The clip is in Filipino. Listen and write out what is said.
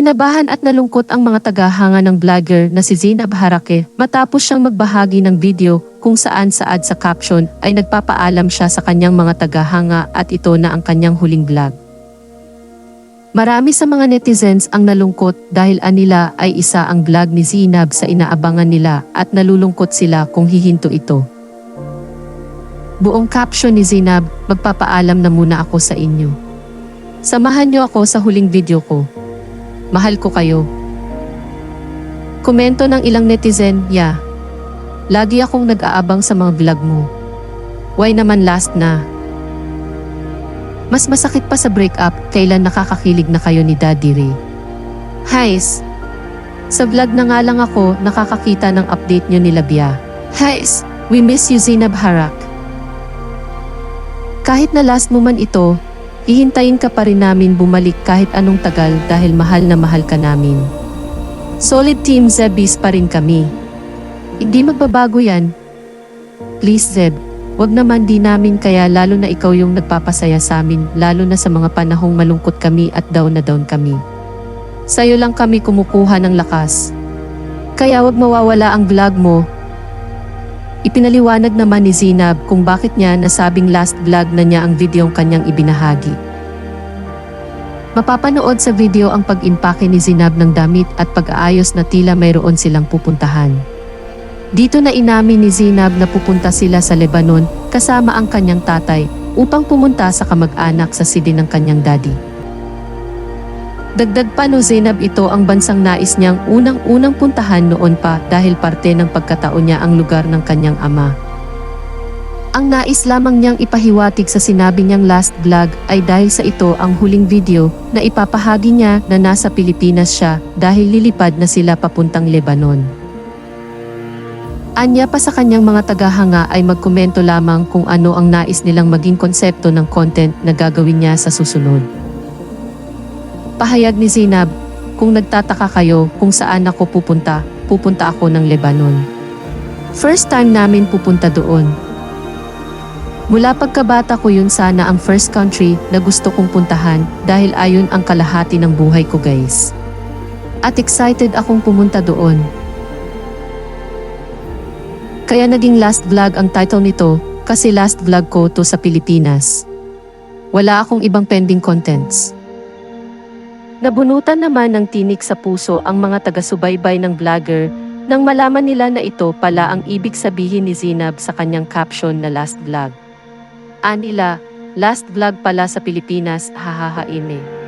Kinabahan at nalungkot ang mga tagahanga ng vlogger na si Zainab Harake matapos siyang magbahagi ng video kung saan saad sa caption ay nagpapaalam siya sa kanyang mga tagahanga at ito na ang kanyang huling vlog. Marami sa mga netizens ang nalungkot dahil anila ay isa ang vlog ni Zainab sa inaabangan nila at nalulungkot sila kung hihinto ito. Buong caption ni Zainab, magpapaalam na muna ako sa inyo. Samahan niyo ako sa huling video ko. Mahal ko kayo. Komento ng ilang netizen, yeah. Lagi akong nag-aabang sa mga vlog mo. Why naman last na? Mas masakit pa sa breakup kailan nakakakilig na kayo ni Daddy Ray. Highs! Sa vlog na nga lang ako nakakakita ng update nyo ni Labia. Highs! We miss you Zainab Harak. Kahit na last mo man ito, Hihintayin ka pa rin namin bumalik kahit anong tagal dahil mahal na mahal ka namin. Solid Team Zebis pa rin kami. Hindi magbabago yan. Please Zeb, wag naman di namin kaya lalo na ikaw yung nagpapasaya sa amin lalo na sa mga panahong malungkot kami at down na down kami. Sa'yo lang kami kumukuha ng lakas. Kaya wag mawawala ang vlog mo Ipinaliwanag naman ni Zinab kung bakit niya nasabing last vlog na niya ang videong kanyang ibinahagi. Mapapanood sa video ang pag-impake ni Zinab ng damit at pag-aayos na tila mayroon silang pupuntahan. Dito na inamin ni Zinab na pupunta sila sa Lebanon kasama ang kanyang tatay upang pumunta sa kamag-anak sa sidi ng kanyang daddy. Dagdag pa no Zainab ito ang bansang nais niyang unang-unang puntahan noon pa dahil parte ng pagkataon niya ang lugar ng kanyang ama. Ang nais lamang niyang ipahiwatig sa sinabi niyang last vlog ay dahil sa ito ang huling video na ipapahagi niya na nasa Pilipinas siya dahil lilipad na sila papuntang Lebanon. Anya pa sa kanyang mga tagahanga ay magkomento lamang kung ano ang nais nilang maging konsepto ng content na gagawin niya sa susunod. Pahayag ni Zainab, kung nagtataka kayo kung saan ako pupunta, pupunta ako ng Lebanon. First time namin pupunta doon. Mula pagkabata ko yun sana ang first country na gusto kong puntahan dahil ayon ang kalahati ng buhay ko guys. At excited akong pumunta doon. Kaya naging last vlog ang title nito kasi last vlog ko to sa Pilipinas. Wala akong ibang pending contents. Nabunutan naman ng tinik sa puso ang mga taga-subaybay ng vlogger nang malaman nila na ito pala ang ibig sabihin ni Zinab sa kanyang caption na last vlog. Anila, last vlog pala sa Pilipinas, hahaha ime.